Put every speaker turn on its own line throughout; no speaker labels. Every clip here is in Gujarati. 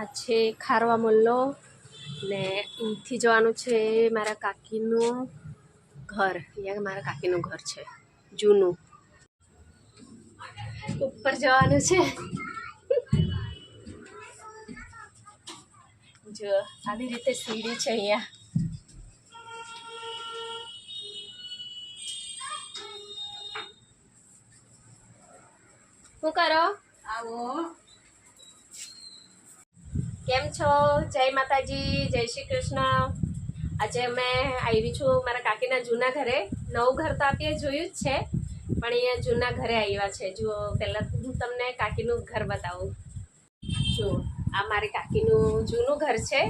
આ છે ખારવા મલ્લો. ને અહીંથી જવાનું છે મારા કાકીનું ઘર. અહીંયા મારા કાકીનું ઘર છે, જૂનું. ઉપર જવાનું છે. જો, આવી રીતે સીડી છે અહીંયા. શું કરો?
આવો.
કેમ છો? જય માતાજી, જય શ્રી કૃષ્ણ. આજે અમે આવી છું મારા કાકીના જૂના ઘરે. નવું ઘર તો આપીએ જોયું જ છે, પણ અહીંયા જૂના ઘરે આવ્યા છે. જુઓ, પહેલાં હું તમને કાકીનું ઘર બતાવું. જુઓ, આ મારી કાકીનું જૂનું ઘર છે.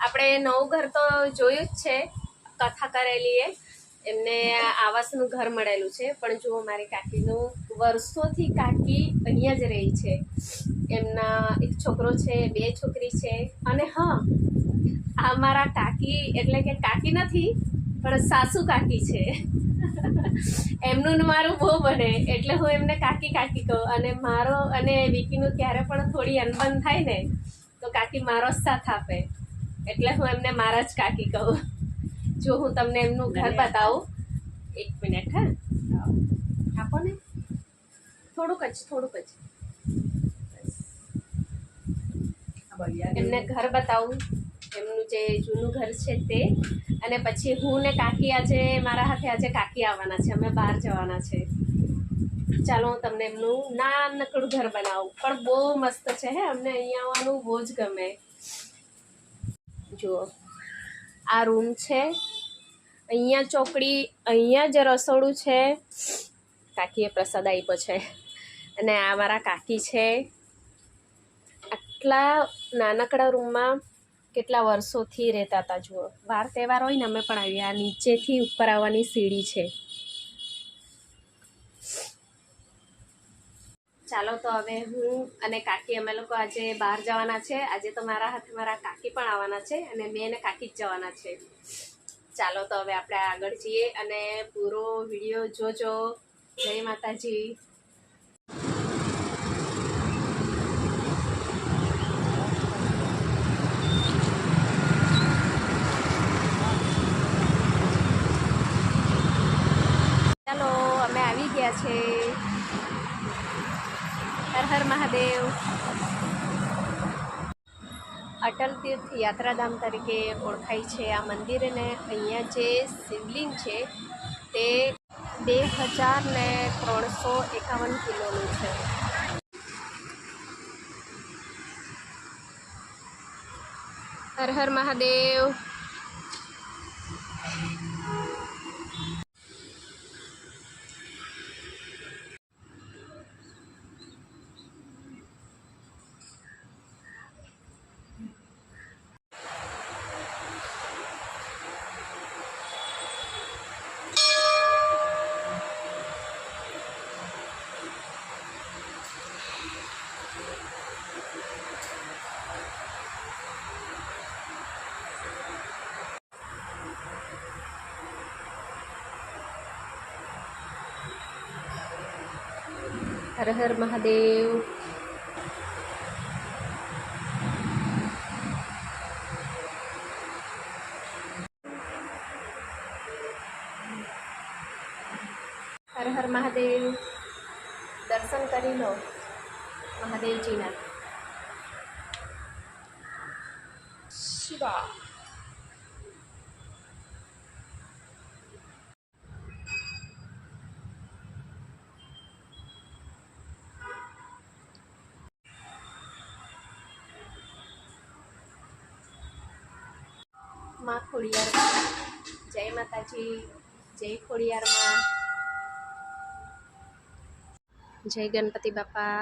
આપણે નવું ઘર તો જોયું જ છે, કથા કરેલી એ એમને આવાસનું ઘર મળેલું છે. પણ જુઓ, મારી કાકીનું વર્ષોથી કાકી અહીંયા જ રહી છે. એમના એક છોકરો છે બે છોકરી છે. અને હા આ મારા કાકી એટલે કે કાકી નથી પણ સાસુ કાકી છે. એમનું મારું બહુ બને એટલે હું એમને કાકી કાકી કહું. અને મારો અને વિકીનું ક્યારે પણ થોડી અનબન થાય ને તો કાકી મારો જ સાથ આપે. એટલે હું એમને મારા જ કાકી કહું. જો હું તમને એમનું ઘર બતાવું. એક મિનિટ હા. આપો ને. થોડુંક જ થોડુંક જ. એમને ઘર બતાવું. એમનું જે જૂનું ઘર છે તે. અને પછી હું ને કાકી આજે, મારા હાથે આજે કાકી આવવાના છે. અમે બહાર જવાના છે. ચાલો હું તમને એમનું નાનકડું ઘર બનાવું. પણ બહુ મસ્ત છે હે. અમને અહીંયા આવવાનું બહુ જ ગમે. જુઓ. આ રૂમ છે. અહીંયા ચોકડી, અહીંયા જ રસોડું છે, કાકીએ પ્રસાદ આપ્યો છે. અને આ મારા કાકી છે. આટલા નાનકડા રૂમમાં કેટલા વર્ષોથી રહેતા હતા જુઓ. વાર તહેવાર હોય ને અમે પણ આવ્યા નીચેથી ઉપર આવવાની સીડી છે. ચાલો તો હવે હું અને કાકી અમે લોકો આજે બહાર જવાના છે. આજે તો મારા હાથે મારા કાકી પણ આવવાના છે અને મેં અને કાકી જ જવાના છે. ચાલો તો હવે આપણે આગળ જઈએ અને પૂરો વીડિયો જોજો. જય માતાજી. ચાલો, અમે આવી ગયા છે. હર હર મહાદેવ. અટલ તીર્થ યાત્રાધામ તરીકે ઓળખાય છે આ મંદિરને અહીંયા જે શિવલિંગ છે તે બે હજાર ને ત્રણસો એકાવન કિલોનું છે. હર હર મહાદેવ. હર હર મહાદેવ હર હર મહાદેવ દર્શન કરી લો મહાદેવજીના શિવા માં ખોડિયાર જય માતાજી, જય ખોડિયારમાં. જય ગણપતિ બાપા.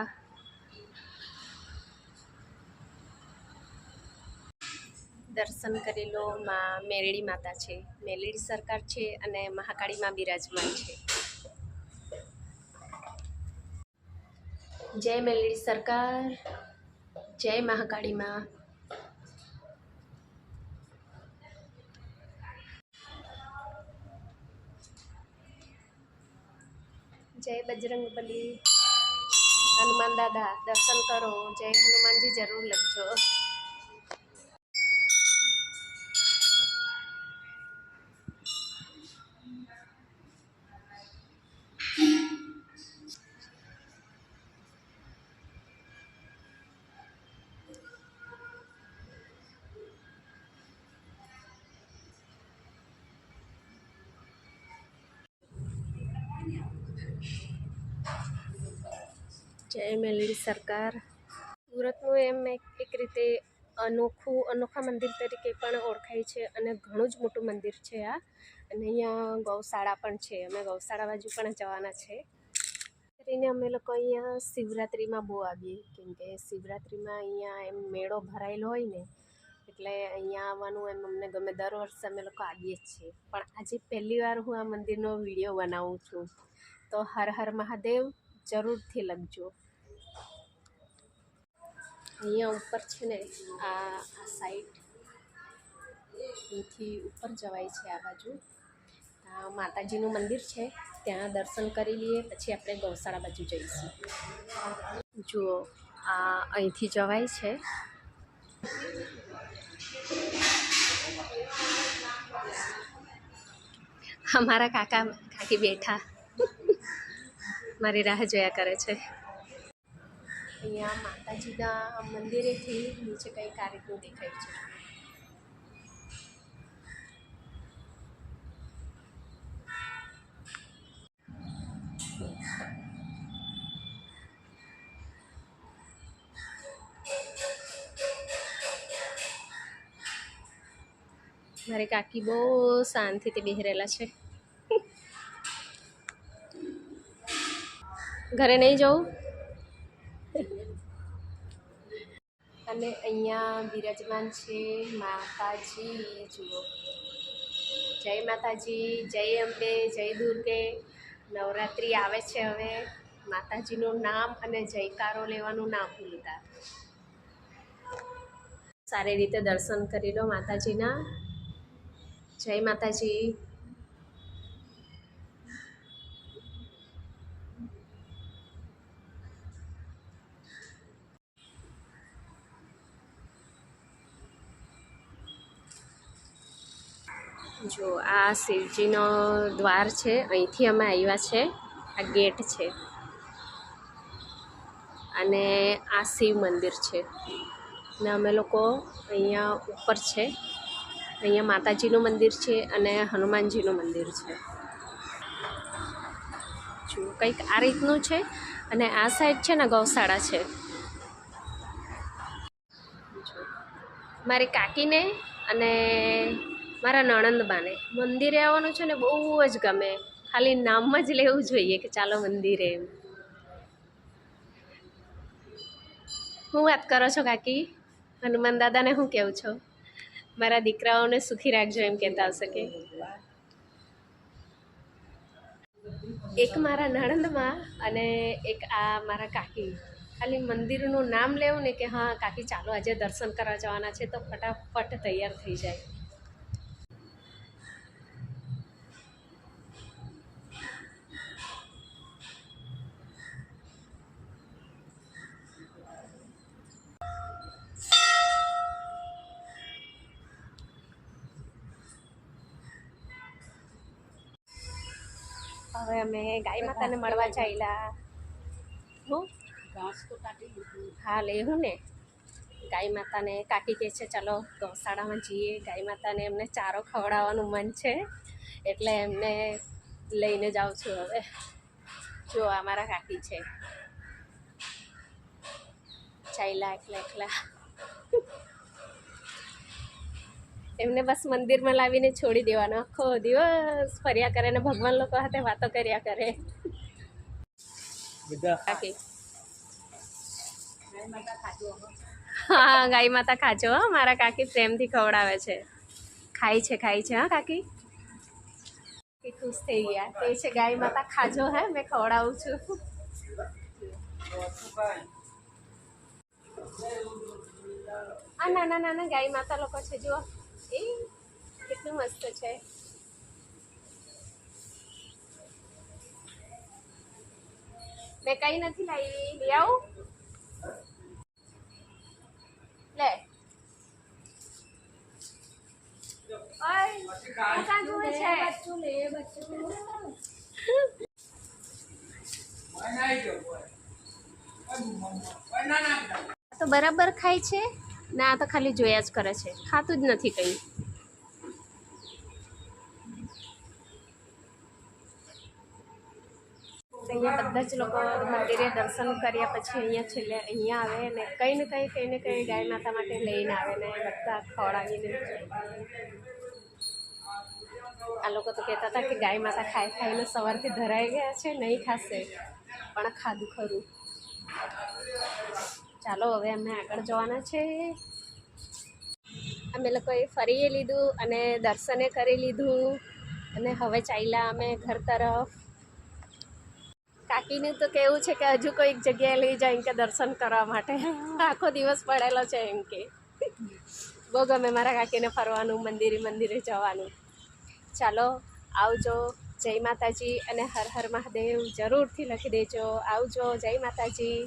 દર્શન કરી માં મેરડી માતા છે. મેરડી સરકાર છે અને મહાકાળીમાં બિરાજમાન છે. જય મેરડી સરકાર, જય મહાકાળીમાં જય બજરંગ બલી હનુમાન દાદા દર્શન કરો. જય હનુમાનજી જરૂર લખજો. જય મેલડી સરકાર. સુરતનું એમ એક રીતે અનોખું, અનોખા મંદિર તરીકે પણ ઓળખાય છે અને ઘણું જ મોટું મંદિર છે આ. અને અહીંયા ગૌશાળા પણ છે. અમે ગૌશાળા બાજુ પણ જવાના છે. કરીને અમે લોકો અહીંયા શિવરાત્રિમાં બહુ આવીએ. કેમ કે શિવરાત્રિમાં અહીંયા એમ મેળો ભરાયેલો હોય ને, એટલે અહીંયા આવવાનું એમ અમને ગમે દર વર્ષે અમે લોકો આવીએ જ છીએ. પણ આજે પહેલી વાર હું આ મંદિરનો વીડિયો બનાવું છું. તો હર હર મહાદેવ જરૂરથી લખજો. અહીંયા ઉપર છે ને આ આ સાઈડ અહીંથી ઉપર જવાય છે આ બાજુ. માતાજીનું મંદિર છે. ત્યાં દર્શન કરી લઈએ, પછી આપણે ગૌશાળા બાજુ જઈશું. જુઓ, આ અહીંથી જવાય છે. અમારા કાકા કાકી બેઠા. મારી રાહ જોયા કરે છે. અહીંયા માતાજીના મંદિરેથી નીચે આ રીતનું દેખાય છે? મારી કાકી બહુ શાંતિથી બેહરેલા છે. ઘરે નહીં જવું? અને અહીંયા બિરાજમાન છે માતાજી, જુઓ. જય માતાજી, જય અંબે, જય દુર્ગે. નવરાત્રિ આવે છે હવે. માતાજીનું નામ અને જયકારો લેવાનું ના ભૂલતા. સારી રીતે દર્શન કરી લો માતાજીના. જય માતાજી. જો આ શિવજીનો દ્વાર છે, અહીંથી અમે આવ્યા છે, આ ગેટ છે. અને આ શિવ મંદિર છે. ને અમે લોકો અહીંયા ઉપર છે. અહીંયા માતાજીનું મંદિર છે અને હનુમાનજીનું મંદિર છે. જો કંઈક આ રીતનું છે અને આ સાઈડ છે ને ગૌશાળા છે. મારી કાકીને અને મારા નણંદબાને. મંદિરે આવવાનું છે ને બહુ જ ગમે. ખાલી નામ જ લેવું જોઈએ કે ચાલો મંદિરે એમ. હું વાત કરો છો કાકી? હનુમાન દાદાને હું કહું છો? મારા દીકરાઓને સુખી રાખજો એમ કહેતા આવશે કે. એક મારા નણંદમાં અને એક આ મારા કાકી. ખાલી મંદિરનું નામ લેવું ને કે હા, કાકી ચાલો આજે દર્શન કરવા જવાના છે તો ફટાફટ તૈયાર થઈ જાય. હવે અમે ગાય માતાને મળવા ચાલ્યા હું?
ઘાસ તો કાઢી લીધું.
હા ને. ગાય માતાને કાકી કહે છે ચાલો ગૌશાળામાં જઈએ. ગાય માતાને એમને ચારો ખવડાવવાનું મન છે એટલે એમને લઈને જાઉં છું હવે. જો આ મારા કાકી છે. ચાલ્યા એકલા એકલા. એમને બસ મંદિરમાં લાવીને છોડી દેવાનો. આખો દિવસ ફર્યા કરે ને ભગવાન લોકો સાથે વાતો કર્યા કરે. હા ગાય માતા ખાજો મારા કાકી પ્રેમથી ખવડાવે છે. ખાય છે ખાય છે હા કાકી? કાકી ખુશ થઈ ગયા. તે છે ગાય માતા ખાજો હે. મેં ખવડાવું છું. આ નાના નાના ગાય માતા લોકો છે જુઓ. એ કેટલું મસ્ત છે મેં કઈ નથી લાવી લઈ આવું લે ઓય કાકા જુએ છે આ તો બરાબર ખાય છે ને આ તો ખાલી જોયા જ કરે છે. ખાતું જ નથી કંઈ. અહીંયા બધા જ લોકો મંદિરે દર્શન કર્યા પછી અહીંયા છેલ્લે અહીંયા આવે ને કંઈ ને કંઈ કંઈ ને કંઈ ગાય માતા માટે લઈને આવે ને બધા ખવડાવીને આ લોકો તો કહેતા હતા કે ગાય માતા ખાઈ ખાઈને સવારથી ધરાઈ ગયા છે, નહીં ખાશે. પણ ખાધું ખરું. ચાલો હવે અમે આગળ જવાના છે. અમે લોકોએ ફરીએ લીધું અને દર્શને કરી લીધું અને હવે ચાલ્યા અમે ઘર તરફ. કાકીનું તો કેવું છે કે હજુ કોઈક જગ્યાએ લઈ જાય કે દર્શન કરવા માટે. આખો દિવસ પડેલો છે એમ કે. બહુ ગમે મારા કાકીને ફરવાનું, મંદિરે મંદિરે જવાનું. ચાલો, આવજો. જય માતાજી અને હર હર મહાદેવ. જરૂરથી લખી દેજો. આવજો. જય માતાજી.